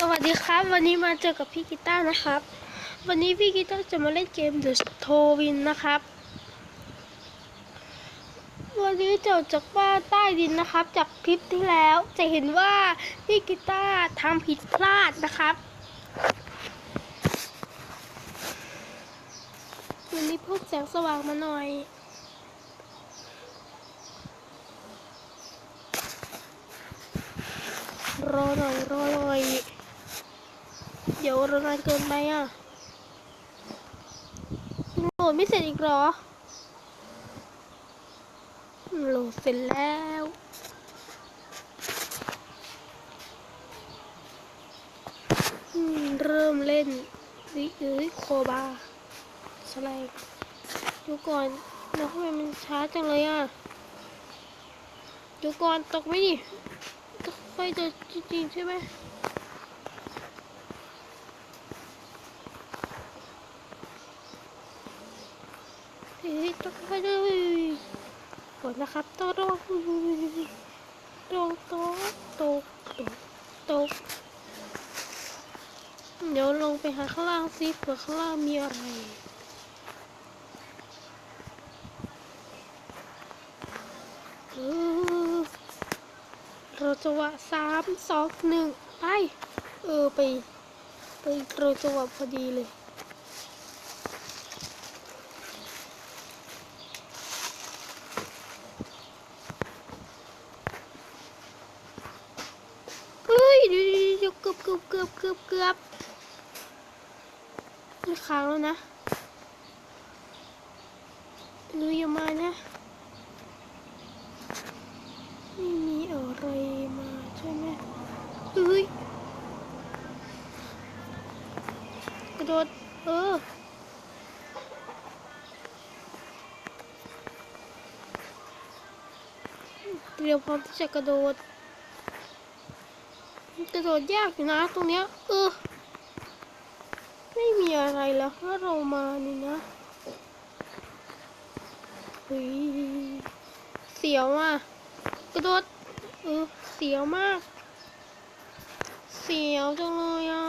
สวัสดีครับ วันนี้มาเจอกับพี่กีตาร์นะครับ วันนี้พี่กีตาร์จะมาเล่นเกม The t o w i n นะครับ วันนี้จะอจากบ้านใต้ดินนะครับ จากคลิปที่แล้วจะเห็นว่าพี่กีตาร์ทำผิดพลาดนะครับ วันนี้พิ่มแสงสว่างมาหน่อยรอหน่อยรอหน่อย เดี๋ยวรอนานเกินไปอะโหลดไม่เสร็จอีกหรอ โหลดเสร็จแล้วเริ่มเล่นวิเอ้ยโคบาสไลด์ดูก่อนแล้วทำไมมันช้าจังเลยอะดูก่อนตกไหมดิค่อยเจอจริงๆใช่ไหมเฮ้ยต้องค่อยๆเลยก่อ นะครับตัวังโต๊ะตกตกตกเดี๋ยวลงไปหาข้างล่างซิเผื่อข้างล่างมีอะไรเออเราจะวะสามสองหนึ่งไป เออไป ไปเราจะวะพอดีเลย เฮ้ยเดี๋ยวเดี๋ยวเกือบ เกือบเกือบเกือบเกือบไม่ค้างแล้วนะหนูอย่ามานะ ไม่มีอะไรมาใช่ไหมเอ้ยกระโดด เออเตรียมพร้อมที่จะกระโดด กระโดดยากอยู่นะตรงเนี้ยเออไม่มีอะไรแล้วถ้าเรามานี่นะเฮ้ยเสียวอะกระโดดเออเสียวมาก เสียวจังเลยอะ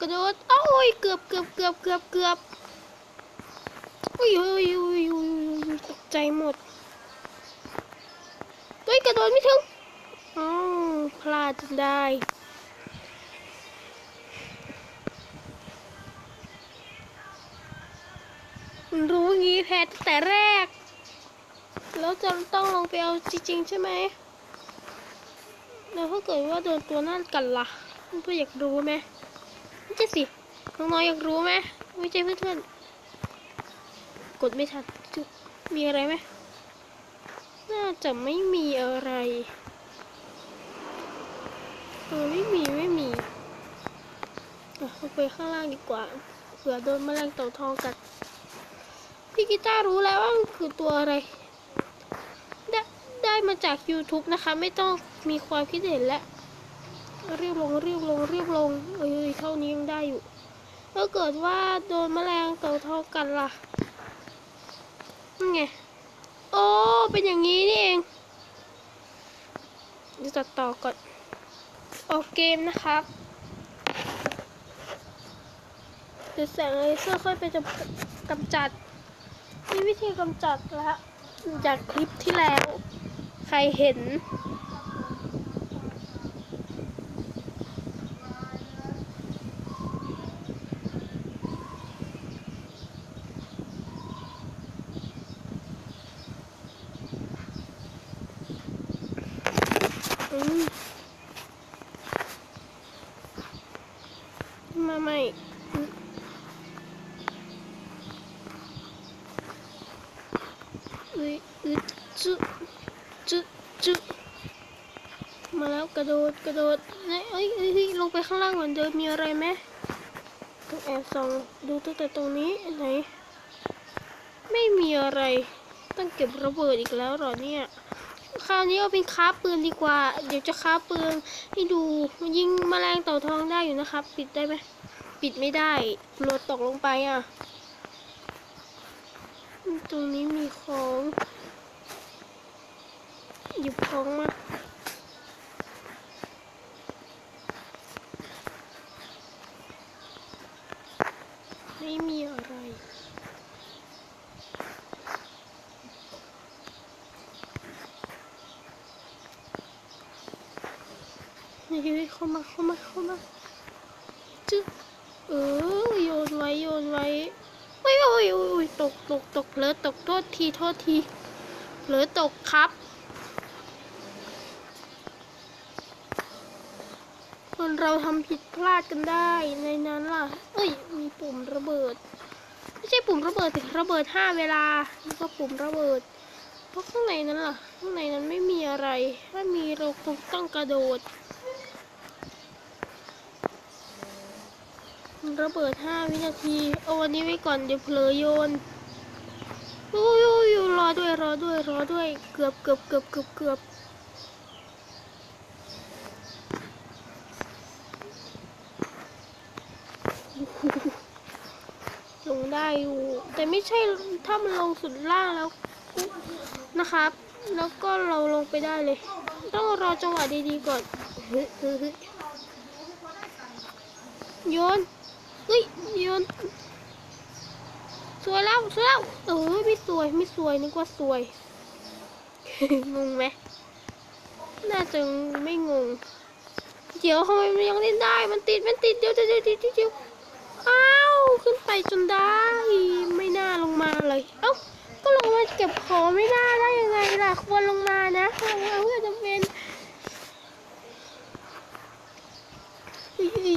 กระโดดโอ้ยเกือบเกือบเกือบเกือบเกือบอุ้ยอุ้ยอุ้ยอุ้ยยตกใจหมดเฮ้ยกระโดดไม่ถึงอ้าว พลาดจนได้รู้งี้แพ้ตั้งแต่แรก แล้วจะต้องลงไปเอาจริงๆใช่ไหม แล้วถ้าเกิดว่าโดนตัวนั่นกันล่ะเพื่อนอยากรู้ไหมไม่ใช่สิ น้องๆอยากรู้ไหมไม่ใช่เพื่อนๆ กดไม่ทัน มีอะไรไหม น่าจะไม่มีอะไร เออไม่มีไม่มีเอาไปข้างล่างดีกว่าเผื่อโดนแมลงเต่าทองกัดพี่กีตาร์รู้แล้วว่ามันคือตัวอะไร ได้ได้มาจาก YouTube นะคะ ไม่ต้องมีความคิดเห็นแล้วรียบลงเรียบลงเรียบลงเอ้ยเท่านี้ยังได้อยู่ถ้าเกิดว่าโดนแมลงเต่าทองกันล่ะนั่ไงโอ้เป็นอย่างนี้นี่เองเดี๋ยวตัดต่อก่อน ออกเกมนะครับเดี๋ยวแสงเลเซอร์ค่อยไปจะกำจัดมีวิธีกำจัดแล้วจากคลิปที่แล้ว ใครเห็น อืมมาใหม่อืมเอ้ยเอ้ยจุจุจุมาแล้วกระโดดกระโดดเอ้ยเอ้ยเอ้ยเอ้ยลงไปข้างล่างเหมือนเดิมมีอะไรไหมต้องแอบ ส่องดูตั้งแต่ตรงนี้ไหน ไม่มีอะไร ต้องเก็บระเบิดอีกแล้วหรอเนี่ย คราวนี้เอาเป็นค้าปืนดีกว่า เดี๋ยวจะค้าปืนให้ดูมันยิงแมลงเต่าทองได้อยู่นะครับ ปิดได้ไหมปิดไม่ได้โหลตกลงไปอะ ตรงนี้มีของ หยิบของมา ไม่มีอะไร เฮ้ยเข้า มาเข้ามาเข้ามาจึ๊เออโยนไว้โยนไว้โอ้ยโอ้ยโอ้ยตกตกตกเผลอตกโทษทีโทษทีเผลอตกครับคนเราทำผิดพลาดกันได้ในนั้นล่ะ เอ้ย มีปุ่มระเบิด ไม่ใช่ปุ่มระเบิดแต่ระเบิดห้าเวลาแล้วก็ปุ่มระเบิด เพราะข้างในนั้นล่ะ ข้างในนั้นไม่มีอะไร ถ้ามีเราคงต้องกระโดด ระเบิดห้าวินาที เอาวันนี้ไว้ก่อน เดี๋ยวเผลอโยนโอ้ยโอ้ยรอด้วยรอด้วยรอด้วย เกือบเกือบเกือบเกือบเกือบลงได้อยู่ แต่ไม่ใช่ถ้ามันลงสุดล่างแล้วนะครับ แล้วก็เราลงไปได้เลย ต้องรอจังหวะดีๆก่อนโยน เฮ้ยโยนสวยแล้วสวยแล้วเออไม่สวยไม่สวยนึกว่าสวยงงไหมน่าจะไม่งง เดี๋ยวทำไมมันยังเล่นได้ มันติดมันติดเดี๋ยวเดี๋ยวเดี๋ยวเดี๋ยวเดี๋ยวอ้าวขึ้นไปจนได้ ไม่น่าลงมาเลย เอ้าก็ลงมาเก็บของไม่น่าได้ยังไงล่ะควรลงมานะลงมาเพื่อจะเป็นเฮ้ยเฮ้ย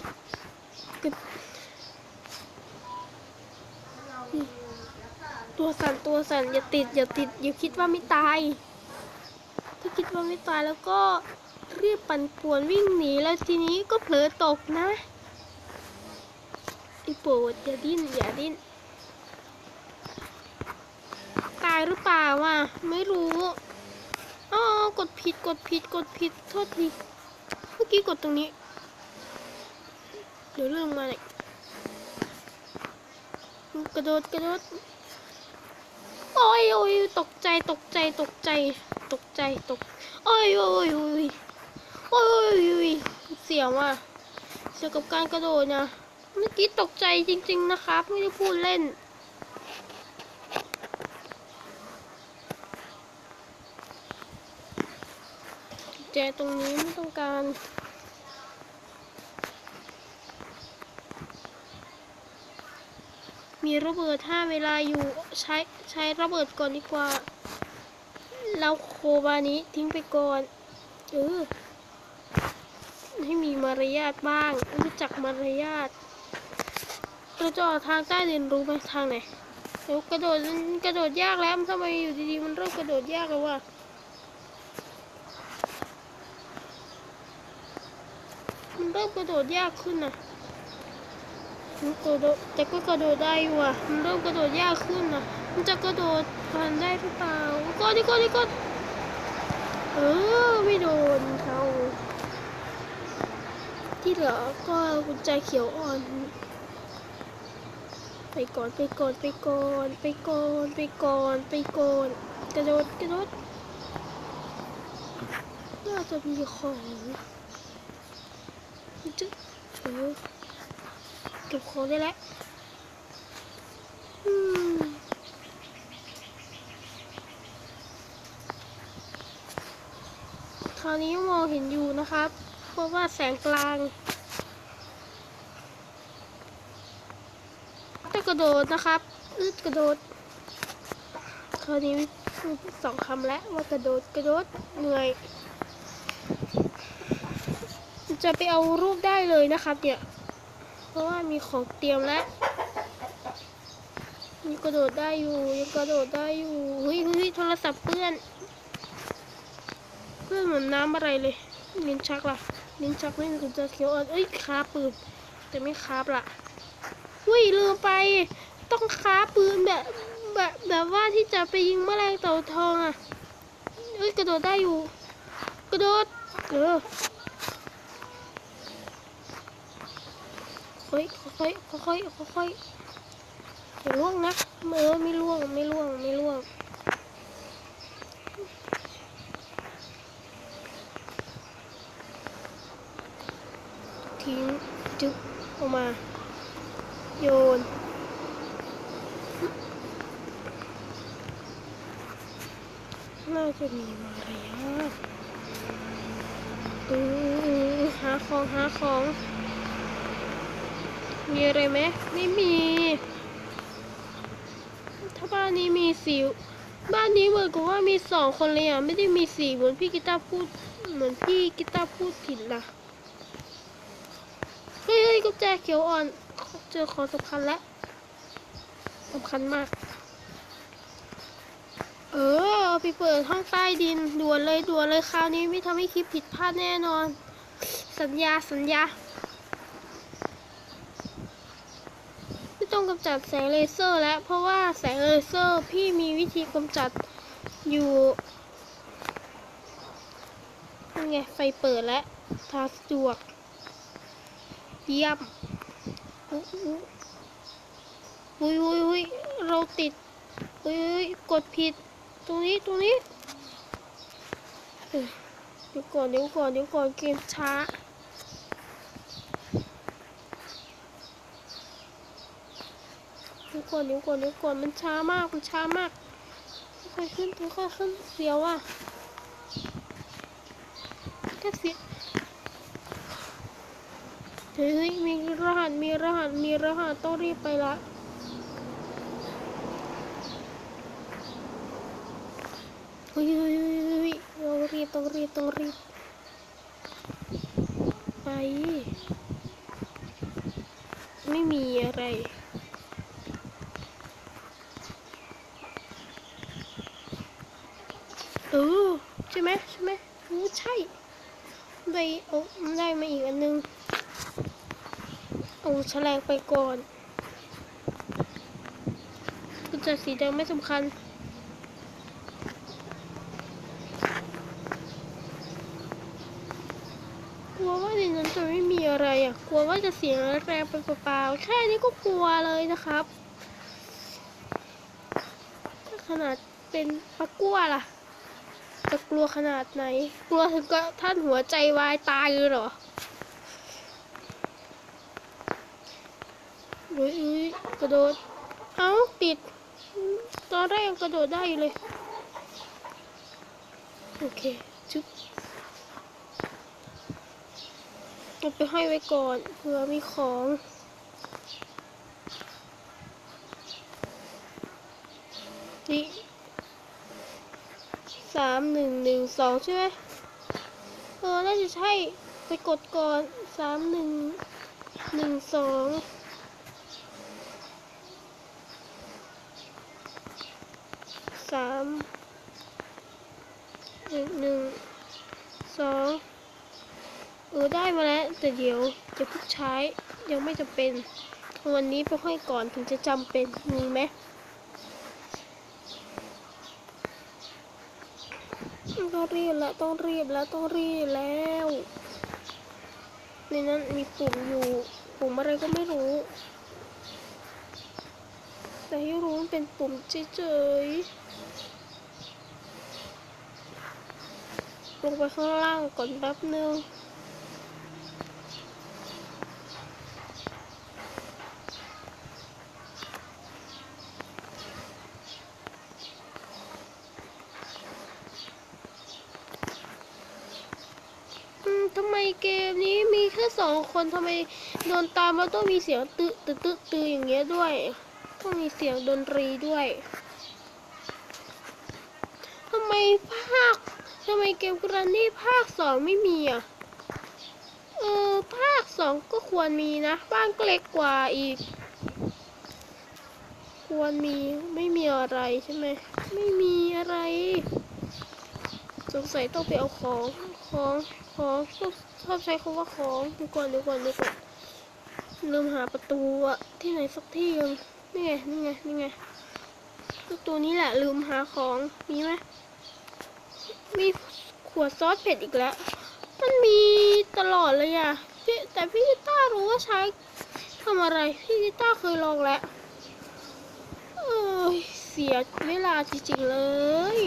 เก็บ ตัวสั่นตัวสั่นอย่าติดอย่าติดอย่าคิดว่าไม่ตาย ถ้าคิดว่าไม่ตายแล้วก็รีบปั่นป่วนวิ่งหนีแล้วทีนี้ก็เผลอตกนะไอ้โปรดอย่าดิ้นอย่าดิ้นตายหรือเปล่าวะไม่รู้อ๋อกดผิดกดผิดกดผิดโทษทีเมื่อกี้กดตรงนี้ เดี๋ยวเรื่องมาเลยกระโดดกระโดด โอ้ยโอ้ยตกใจตกใจตกใจ ตกใจตกโอ้ยโอ้ยโอ้ยโอ้ยโอ้ยเสียวอะเสียวกับการกระโดดนะเมื่อกี้ตกใจจริง ๆนะครับ ไม่ได้พูดเล่นแจตรงนี้ไม่ต้องการ มีระเบิดห้าเวลาอยู่ใช้ใช้ระเบิดก่อนดีกว่าแล้วโคบานี้ทิ้งไปก่อนเออให้มีมารยาทบ้างรู้จักมารยาทเราจะออกทางใต้เรียนรู้ไหมทางไหนเดี๋ยวกระโดดกระโดดยากแล้วทำไมอยู่ดีๆมันเริ่มกระโดดยากแล้ววะมันเริ่มกระโดดยากขึ้นน่ะ มันกระโดดแต่ก็กระโดดได้อยู่อะมันเริ่มกระโดดยากขึ้นอะ มันจะกระโดดผ่านได้หรือเปล่าก็ดิก็ดิก็เออไม่โดนเขาที่เหลือก็กุญแจเขียวอ่อน ไปก่อนไปก่อนไปก่อนไปก่อนไปก่อนไปก่อนกระโดดกระโดดน่าจะมีของจึ๊ก เก็บของได้แล้วคราวนี้มองเห็นอยู่นะครับ เพราะว่าแสงกลาง จะกระโดดนะครับอึดกระโดด คราวนี้สองคำแล้วว่ากระโดดกระโดดเหนื่อย จะไปเอารูปได้เลยนะครับเนี่ย ราะว่ามีของเตรียมแล้วยังกระโดดได้อยู่ยังกระโดดได้อยู่เฮ้ยเฮ้ยโทรศัพท์เพื่อน เพื่อนเหมือนน้ำอะไรเลยลิ้นชักล่ะลิ้นชักไม่มีกุญแจเขียวอ่อเอ้ยคาปืนแต่ไม่คาบล่ะเฮ้ยลืมไป ต้องคาปืนแบบแบบแบบว่าที่จะไปยิงแมลงเต่าทองอะเอ้ยกระโดดได้อยู่ กระโดดเออ ค่อยค่อยค่อยค่อยค่อยอย่าล่วงนะเออไม่ล่วงไม่ล่วงไม่ล่วงทิ้งจุ๊บออกมา โยนน่าจะมีมาเรียาทหาของหาของ มีอะไรไหมไม่มี ถ้าบ้านนี้มีสิว บ้านนี้เหมือนกับว่ามีสองคนเลยอะ ไม่ได้มีสี่เหมือนพี่กีตาร์พูด เหมือนพี่กีตาร์พูดผิดนะเฮ้ยเฮ้ยกุญแจเขียวอ่อน เจอของสำคัญแล้วสำคัญมาก เออเอาไปเปิดห้องใต้ดินด่วนเลยด่วนเลยคราวนี้ไม่ทำให้คลิปผิดพลาดแน่นอน สัญญาสัญญา ไม่ ต้องกำจัดแสงเลเซอร์ แล้วเพราะว่าแสงเลเซอร์พี่มีวิธีกำจัดอยู่นี่ไงไฟเปิดแล้วทาสะดวกเยี่ยมอุ๊ยอุ๊ยอุ๊ยเราติดอุ๊ยอุ๊ยกดผิด ตรงนี้ตรงนี้เดี๋ยวก่อนเดี๋ยวก่อนเดี๋ยวก่อนเกมช้า เดี๋ยว ก่อนเดี๋ยวก่อนเดี๋ยวก่อนมันช้ามากมันช้ามากค่อยขึ้นค่อยขึ้นเสียวอะแค่เสียเฮ้ยมีรหัสมีรหัสมีรหัสต้องรีบไปละเฮ้ยเฮ้ยเฮ้ยต้องรีบต้องรีบต้องรีบไป ไม่มีอะไร เออใช่ไหมใช่ไหมเออ ใช่ได้เอได้มาอีกอันนึงเอาแฉลงไปก่อนกุญแจสีแดงไม่สำคัญกลัวว่าในนั้นจะไม่มีอะไรอะ กลัวว่าจะเสียงแรงไปเปล่าๆ แค่นี้ก็กลัวเลยนะครับ ขนาดเป็นปลากัวล่ะ จะกลัวขนาดไหน กลัวถึงกับท่านหัวใจวายตายเลยเหรอเฮ้ยเอ้ยกระโดด เอ้าติด ตอนแรกยังกระโดดได้เลย โอเคชุบเอาไปให้ไว้ก่อนเผื่อมีของ นี่ สามหนึ่งหนึ่งสองใช่ไหมเออ น่าจะใช่ไปกดก่อนสามหนึ่งหนึ่งสองสามหนึ่งหนึ่งสองเออ ได้มาแล้ว แต่เดี๋ยวจะพิ่งใช้ยังไม่จำเป็น วันนี้ไปห้อยก่อนถึงจะจำเป็นมีไหม ต้องรีบแล้วต้องรีบแล้วต้องรีบแล้วในนั้นมีปุ่มอยู่ปุ่มอะไรก็ไม่รู้ แต่ที่รู้มันเป็นปุ่มเฉยๆลงไปข้างล่างก่อนแป๊บนึง อืมทำไม เกมนี้มีแค่สองคนทำไมโดนตามแล้วต้องมีเสียงตึตึตึตึอย่างเงี้ยด้วย ต้องมีเสียงดนตรีด้วยทำไมภาคทำไมเกมกรันนี่ภาคสองไม่มีอะเออภาคสองก็ควรมีนะ บ้านก็เล็กกว่าอีก ควรมีไม่มีอะไรใช่ไหมไม่มีอะไร สงสัยต้องไปเอาของของ ของชอบชอบใช้คำว่าของดี๋ยวก่อนดี๋ยวก่อนดี๋ยวก่อนลืมหาประตูอะที่ไหนสักที่หนึงนี่ไงนี่ไงนี่ไงประตูนี้แหละลืมหาของมีไหมมีขวดซอสเผ็ดอีกแล้ว มันมีตลอดเลยอะพี่แต่พี่กีต้ารู้ว่าใช้ทำอะไรพี่กีต้าเคยลองแล้วเอ้ยเสียเวลาจริงๆเลย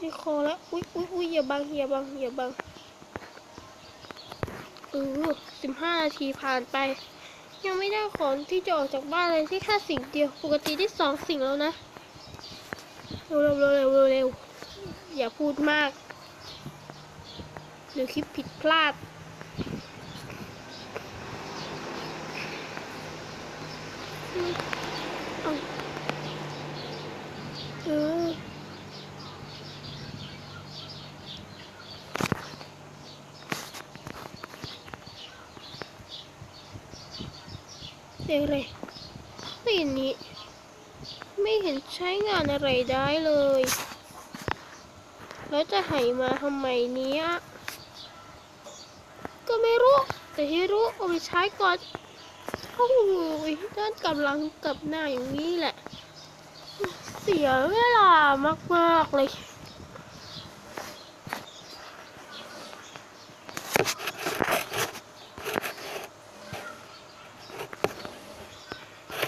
เฮ้ยได้คอแล้ว อุ้ยอุ้ยอุ้ยอย่าบังอย่าบังอย่าบังเออสิบห้านาทีผ่านไป ยังไม่ได้ของที่จะออกจากบ้านเลยที่แค่สิ่งเดียว ปกติได้สองสิ่งแล้วนะ เร็วเร็วเร็วเร็วรวอย่าพูดมากเดี๋ยวคลิปผิดพลาดเอา เออเสียงอะไรไม่เห็นนี้ ไม่เห็นใช้งานอะไรได้เลย แล้วจะไหมาทำไมเนี้ย ก็ไม่รู้ แต่ที่รู้เอาไปใช้ก่อนโอ้ยด้านกำลังกับหน้าอย่างนี้แหละ เสียเวลามากๆเลย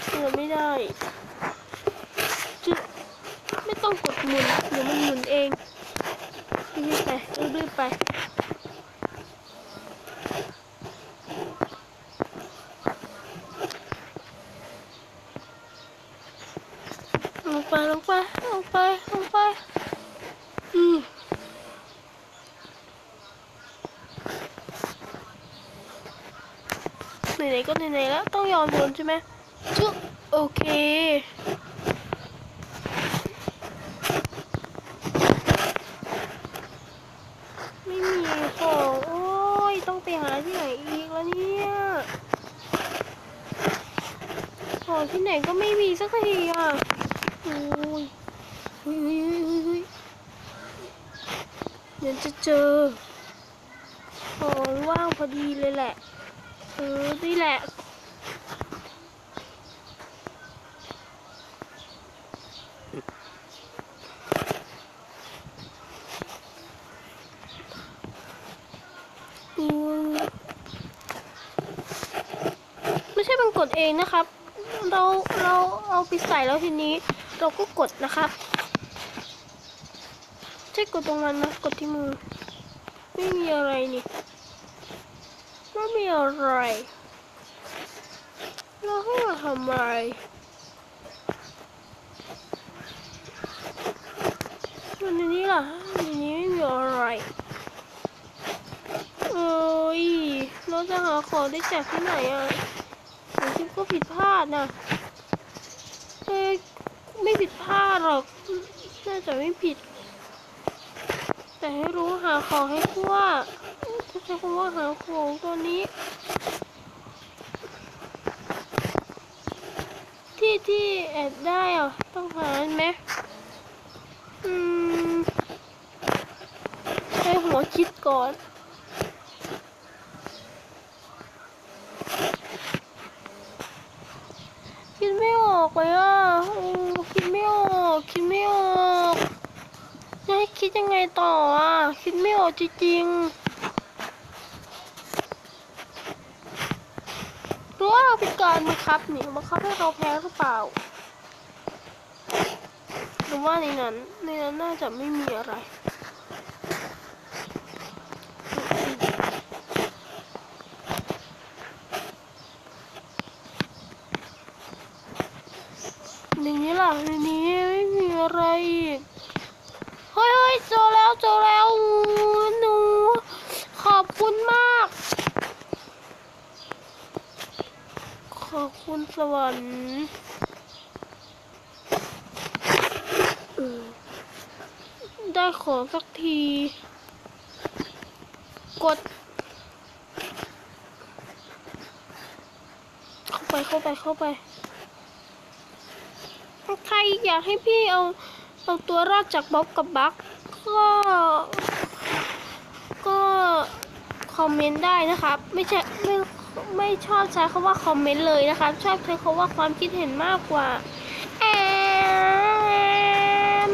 เสียไม่ได้ จึไม่ต้องกดหมุนเดี๋ยวมันหมุนเองรีบไปรีบไปลงไปลงไปลงไปลงไปอืมไหนๆก็ไหนๆแล้วต้องยอมโดนใช่ไหมชุบ โอเคไม่มีของโอ้ยต้องไปหาที่ไหนอีกแล้วเนี่ยของที่ไหนก็ไม่มีสักทีอะโอ้ยเฮ้ยเฮ้ยเฮ้ยเฮ้ยเดี๋ยวจะเจอของว่างพอดีเลยแหละเออนี่แหละ อืมไม่ใช่มันกด เองนะครับ เราเราเอาไปใส่แล้วทีนี้ เราก็กดนะครับใช่กดตรงนั้นนะกดที่มือ ไม่มีอะไรนี่ไม่มีอะไรเราให้มาทำอะไรมันนี้ล่ะในนี้ไม่มีอะไรเอ้ยเราจะหาของได้จากที่ไหนอะ เดี๋ยวคิดก็ผิดพลาดนะไม่ผิดพลาดหรอก น่าจะไม่ผิด แต่ให้รู้หาของให้ทั่วจะใช้คำว่าหาของตัวนี้ ที่ที่แอบได้อะต้องหาไหมอืมใช้หัวคิดก่อน คิดไม่ออก เลยอะอคิดไม่ออกคิดไม่ออกจะให้คิดยังไงต่ออะคิดไม่ออกจริงๆหรือว่าเราเป็นการบังคับนี่บังคับให้เราแพ้หรือเปล่าหรือว่าในนั้นในนั้นน่าจะไม่มีอะไร ในนี้ล่ะในนี้ไม่มีอะไรอีก เฮ้ยเฮ้ยเจอแล้วเจอแล้วหนู ขอบคุณมาก ขอบคุณ สวรรค์ได้ของสักที กด เข้าไปเข้าไปเข้าไป ใครอยากให้พี่เอา เอาตัวรอดจากบ๊อบกับบักก็ ก็ คอมเมนต์ได้นะครับ ไม่ใช่ไม่ ไม่ชอบใช้คำว่าคอมเมนต์เลยนะครับชอบใช้คำว่าความคิดเห็นมากกว่าแอม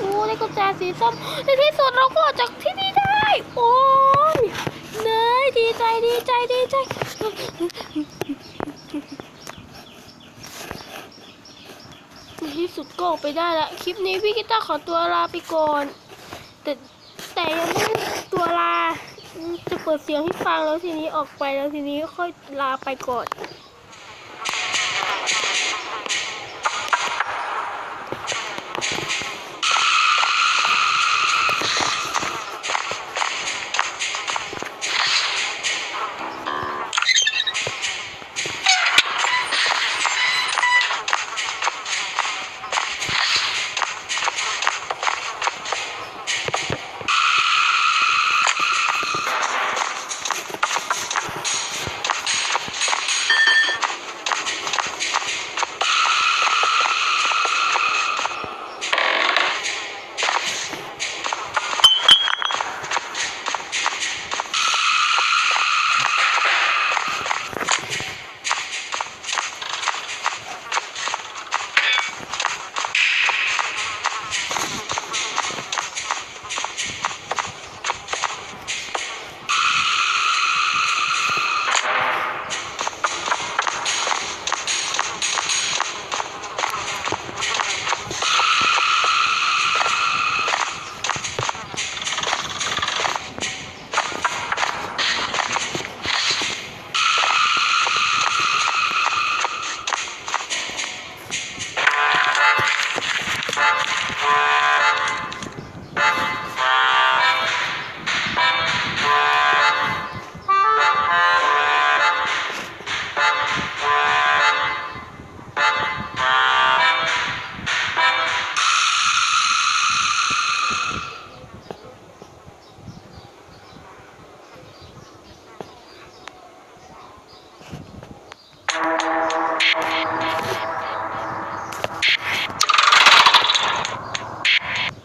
อู้ได้กุญแจสีส้มในที่สุดเราก็ออกจากที่นี่ได้ โอ้ยเนยดีใจดีใจดีใจในที่สุดก็ออกไปได้ละคลิปนี้พี่กิต้าขอตัวลาไปก่อน แต่แต่ยัง จะเปิดเสียงให้ฟังแล้วทีนี้ออกไปแล้วทีนี้ค่อยลาไปก่อน